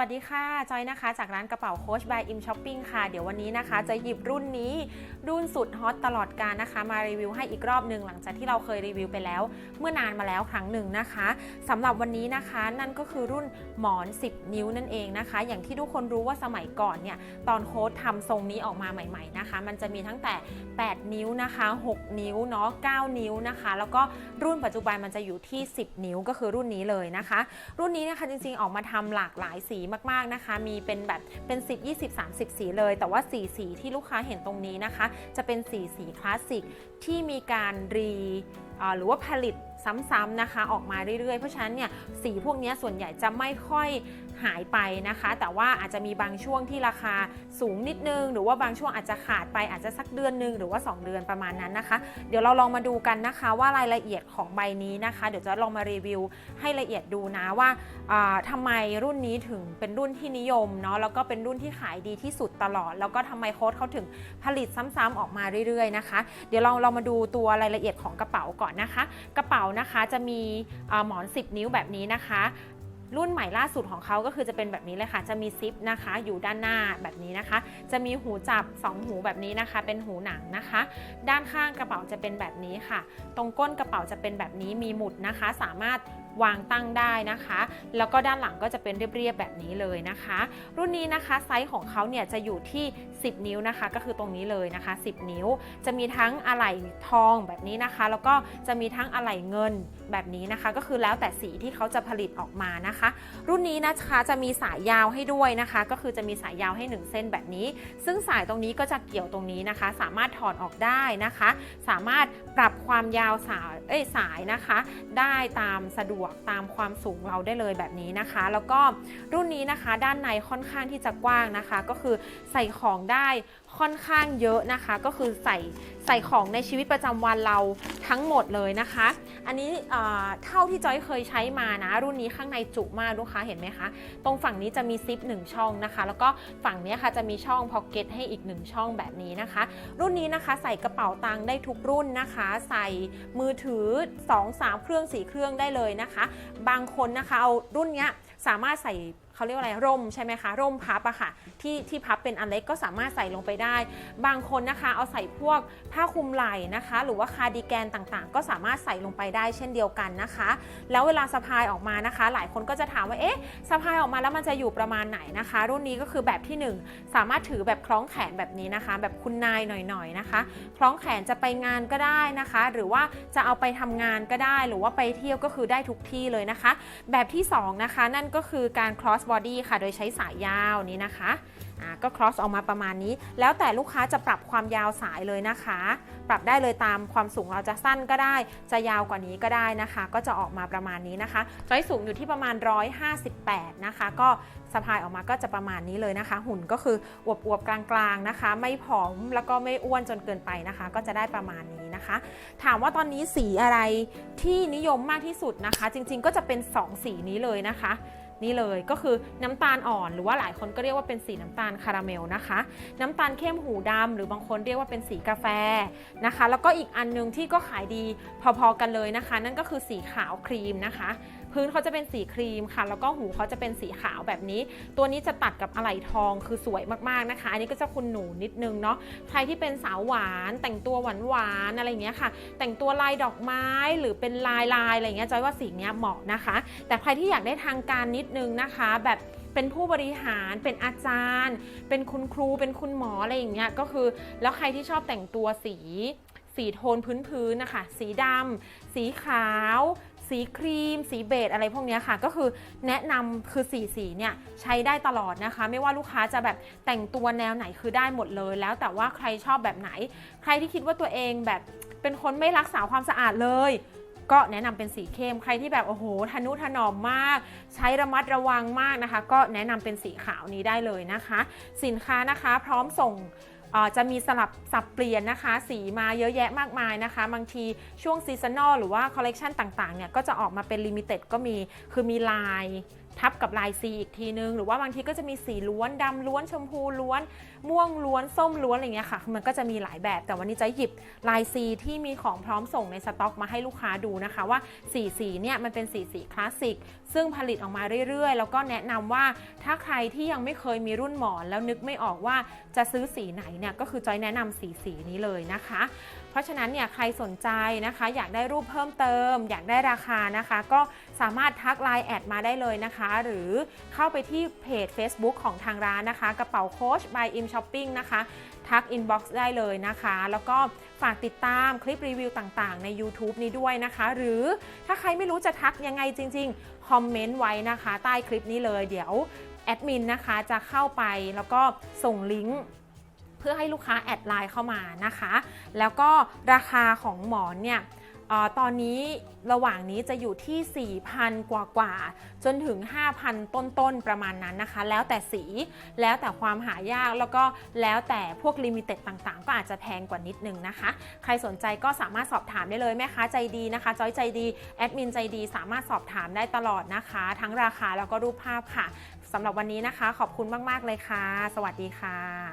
วัสดีค่ะ จอยนะคะ จากร้านกระเป๋าโค้ช by im shopping ค่ะ เดี๋ยววันนี้นะคะ จะหยิบรุ่นนี้รุ่นสุดฮอตตลอดการนะคะ มารีวิวให้อีกรอบหนึ่งหลังจากที่เราเคยรีวิวไปแล้ว เมื่อนานมาแล้วครั้งหนึ่งนะคะสำหรับวันนี้นะคะ นั่นก็คือรุ่นหมอน 10 นิ้วนั่นเองนะคะ อย่างที่ทุกคนรู้ว่าสมัยก่อนเนี่ย ตอนโค้ชทำทรงนี้ออกมาใหม่ๆนะคะ มันจะมีตั้งแต่ 8 นิ้วนะคะ 6 นิ้วเนาะ 9 นิ้วนะคะ แล้วก็รุ่นปัจจุบันมันจะอยู่ที่ 10 นิ้วก็คือรุ่นนี้เลยนะคะ รุ่นนี้นะคะจริงๆออกมาทำหลากหลายสีมากๆนะคะ มีเป็นแบบเป็น 10 20 30 สีเลย แต่ว่าสีสีที่ลูกค้าเห็นตรงนี้นะคะ จะเป็นสีสีคลาสสิกที่มีการรีหรือว่าผลิตซ้ำๆนะคะ ออกมาเรื่อยๆ เพราะฉะนั้นเนี่ยสีพวกนี้ส่วนใหญ่จะไม่ค่อย หายไปนะคะ แต่ว่าอาจจะมีบางช่วงที่ราคาสูงนิดนึง หรือว่าบางช่วงอาจจะขาดไปอาจจะสักเดือนหนึงหรือว่า 2 เดือนประมาณนั้นนะคะ เดี๋ยวเราลองมาดูกันนะคะว่ารายละเอียดของใบนี้นะคะ เดี๋ยวจะลองมารีวิวให้ละเอียดดูนะว่าทำาไมรุ่นนี้ถึงเป็นรุ่นที่นิยมเนาะแล้วก็เป็นรุ่นที่ขายดีที่สุดตลอด แล้วก็ทำไมโค้ดเขาถึงผลิตซ้ำๆออกมาเรื่อยๆนะคะ เดี๋ยวเราเรามาดูตัวรายละเอียดของกระเป๋าก่อนนะคะ กระเป๋านะคะจะมีหมอน 10 นิ้วแบบนี้นะคะ รุ่นใหม่ล่าสุดของเขาก็คือจะเป็นแบบนี้เลยค่ะ จะมีซิปนะคะ อยู่ด้านหน้าแบบนี้นะคะ จะมีหูจับ 2 หูแบบนี้นะคะ เป็นหูหนังนะคะ ด้านข้างกระเป๋าจะเป็นแบบนี้ค่ะ ตรงก้นกระเป๋าจะเป็นแบบนี้มีหมุดนะคะ สามารถ วางตั้งได้นะคะ แล้วก็ด้านหลังก็จะเป็นเรียบๆแบบนี้เลยนะคะ รุ่นนี้นะคะไซส์ของเขาเนี่ยจะอยู่ที่ 10 นิ้วนะคะ ก็คือตรงนี้เลยนะคะ 10 นิ้ว จะมีทั้งอะไหล่ทองแบบนี้นะคะ แล้วก็จะมีทั้งอะไหล่เงินแบบนี้นะคะ ก็คือแล้วแต่สีที่เขาจะผลิตออกมานะคะ รุ่นนี้นะคะจะมีสายยาวให้ด้วยนะคะ ก็คือจะมีสายยาวให้ 1 เส้นแบบนี้ ซึ่งสายตรงนี้ก็จะเกี่ยวตรงนี้นะคะ สามารถถอดออกได้นะคะ สามารถปรับความยาวสายเอ้ยสายนะคะ ได้ตามสะดวกตามความสูงเราได้เลยแบบนี้นะคะ แล้วก็รุ่นนี้นะคะด้านในค่อนข้างที่จะกว้างนะคะ ก็คือใส่ของได้ค่อนข้างเยอะนะคะ ก็คือใส่ ส่ของในชีวิตประจำวันเราทั้งหมดเลยนะคะ อันนี้เท่าที่จอยเคยใช้มานะ รุ่นนี้ข้างในจุมากลูกค้าเห็นไหมคะ ตรงฝั่งนี้จะมีซิป1ช่องนะคะ แล้วก็ฝั่งนี้ค่ะจะมีช่องพ็อกเก็ตให้อีก 1 ช่องแบบนี้นะคะ รุ่นนี้นะคะใส่กระเป๋าตังค์ได้ทุกรุ่นนะคะ ใส่มือถือ 2-3 เครื่อง4เครื่องได้เลยนะคะ บางคนนะคะเอารุ่นนี้สามารถใส่ เขาเรียกว่าอะไรร่มใช่ไหมคะร่มพับอะค่ะที่ที่พับเป็นอันเล็กก็สามารถใส่ลงไปได้ บางคนนะคะเอาใส่พวกผ้าคลุมไหล่นะคะ หรือว่าคาร์ดิแกนต่างๆ ก็สามารถใส่ลงไปได้เช่นเดียวกันนะคะ แล้วเวลาสะพายออกมานะคะ หลายคนก็จะถามว่าเอ๊ะสะพายออกมาแล้วมันจะอยู่ประมาณไหนนะคะ รุ่นนี้ก็คือแบบที่หนึ่งสามารถถือแบบคล้องแขนแบบนี้นะคะ แบบคุณนายหน่อยๆนะคะ คล้องแขนจะไปงานก็ได้นะคะ หรือว่าจะเอาไปทำงานก็ได้ หรือว่าไปเที่ยวก็คือได้ทุกที่เลยนะคะ แบบที่สองนะคะนั่นก็คือการ cross body ค่ะ โดยใช้สายยาวนี้นะคะก็ cross ออกมาประมาณนี้ แล้วแต่ลูกค้าจะปรับความยาวสายเลยนะคะ ปรับได้เลยตามความสูงเราจะสั้นก็ได้ จะยาวกว่านี้ก็ได้นะคะ ก็จะออกมาประมาณนี้นะคะจอยสูงอยู่ที่ประมาณ 158 นะคะ ก็สะพายออกมาก็จะประมาณนี้เลยนะคะ หุ่นก็คืออวบๆกลางๆนะคะ ไม่ผอมแล้วก็ไม่อ้วนจนเกินไปนะคะ ก็จะได้ประมาณนี้นะคะ ถามว่าตอนนี้สีอะไรที่นิยมมากที่สุดนะคะ จริง ๆ ก็จะเป็น 2 สีนี้เลยนะคะ นี่เลยก็คือน้ำตาลอ่อน หรือว่าหลายคนก็เรียกว่าเป็นสีน้ำตาลคาราเมลนะคะ น้ำตาลเข้มหูดำหรือบางคนเรียกว่าเป็นสีกาแฟนะคะ แล้วก็อีกอันนึงที่ก็ขายดีพอๆกันเลยนะคะ นั่นก็คือสีขาวครีมนะคะ พื้นเขาจะเป็นสีครีมค่ะ แล้วก็หูเขาจะเป็นสีขาวแบบนี้ ตัวนี้จะตัดกับอะไหล่ทองคือสวยมากๆนะคะ อันนี้ก็จะคุณหนูนิดนึงเนาะใครที่เป็นสาวหวานแต่งตัวหวานๆอะไรอย่างเงี้ยค่ะ แต่งตัวลายดอกไม้หรือเป็นลายลายๆอะไรอย่างเงี้ยจอยว่าสีเนี้ยเหมาะนะคะ แต่ใครที่อยากได้ทางการนิดนึงนะคะ แบบเป็นผู้บริหารเป็นอาจารย์ เป็นคุณครูเป็นคุณหมออะไรอย่างเงี้ยก็คือ แล้วใครที่ชอบแต่งตัวสีสีโทนพื้นๆนะคะ สีดำ สีขาว สีครีม สีเบจอะไรพวกนี้ค่ะ ก็คือแนะนำคือสีสีเนี่ยใช้ได้ตลอดนะคะ ไม่ว่าลูกค้าจะแบบแต่งตัวแนวไหนคือได้หมดเลย แล้วแต่ว่าใครชอบแบบไหน ใครที่คิดว่าตัวเองแบบเป็นคนไม่รักษาความสะอาดเลย ก็แนะนำเป็นสีเข้มใครที่แบบโอ้โหทนุถนอมมาก ใช้ระมัดระวังมากนะคะ ก็แนะนำเป็นสีขาวนี้ได้เลยนะคะ สินค้านะคะพร้อมส่ง จะมีสลับสับเปลี่ยนนะคะ สีมาเยอะแยะมากมายนะคะ บางทีช่วงซีซันอลหรือว่าคอลเลกชันต่างๆเนี่ยก็จะออกมาเป็นลิมิเต็ดก็มีคือมีลาย ทับกับลายสีอีกทีนึง หรือว่าบางทีก็จะมีสีล้วนดำล้วนชมพูล้วน ม่วงล้วนส้มล้วนอะไรเงี้ยค่ะ มันก็จะมีหลายแบบแต่วันนี้จะหยิบลายสีที่มีของพร้อมส่งในสต็อกมาให้ลูกค้าดูนะคะว่าสีสีเนี่ยมันเป็นสีสีคลาสสิกซึ่งผลิตออกมาเรื่อยๆ แล้วก็แนะนำว่าถ้าใครที่ยังไม่เคยมีรุ่นหมอน แล้วนึกไม่ออกว่าจะซื้อสีไหนเนี่ยก็คือจอยแนะนำสีสีนี้เลยนะคะ เพราะฉะนั้นเนี่ยใครสนใจนะคะ อยากได้รูปเพิ่มเติม อยากได้ราคานะคะ ก็สามารถทักไลน์แอดมาได้เลยนะคะ หรือเข้าไปที่เพจ Facebook ของทางร้านนะคะ กระเป๋าโค้ช by im shopping นะคะ ทัก inbox ได้เลยนะคะ แล้วก็ฝากติดตามคลิปรีวิวต่างๆ ใน YouTube นี้ด้วยนะคะ หรือถ้าใครไม่รู้จะทักยังไงจริง ๆ คอมเมนต์ไว้นะคะ ใต้คลิปนี้เลยเดี๋ยวแอดมินนะคะจะเข้าไปแล้วก็ส่งลิงก์ เพื่อให้ลูกค้าแอดไลน์เข้ามานะคะ แล้วก็ราคาของหมอนเนี่ยออตอนนี้ระหว่างนี้จะอยู่ที่ 4,000 กว่ากว่า จนถึง 5,000 ต้นๆประมาณนั้นนะคะ แล้วแต่สีแล้วแต่ความหายากแล้วก็แล้วแต่พวกลิมิเต็ดต่างๆ ก็อาจจะแพงกว่านิดนึงนะคะ ใครสนใจก็สามารถสอบถามได้เลยแม่ค้าใจดีนะคะ จอยใจดี แอดมินใจดี สามารถสอบถามได้ตลอดนะคะ ทั้งราคาแล้วก็รูปภาพค่ะสำหรับวันนี้นะคะ ขอบคุณมากๆเลยค่ะ สวัสดีค่ะ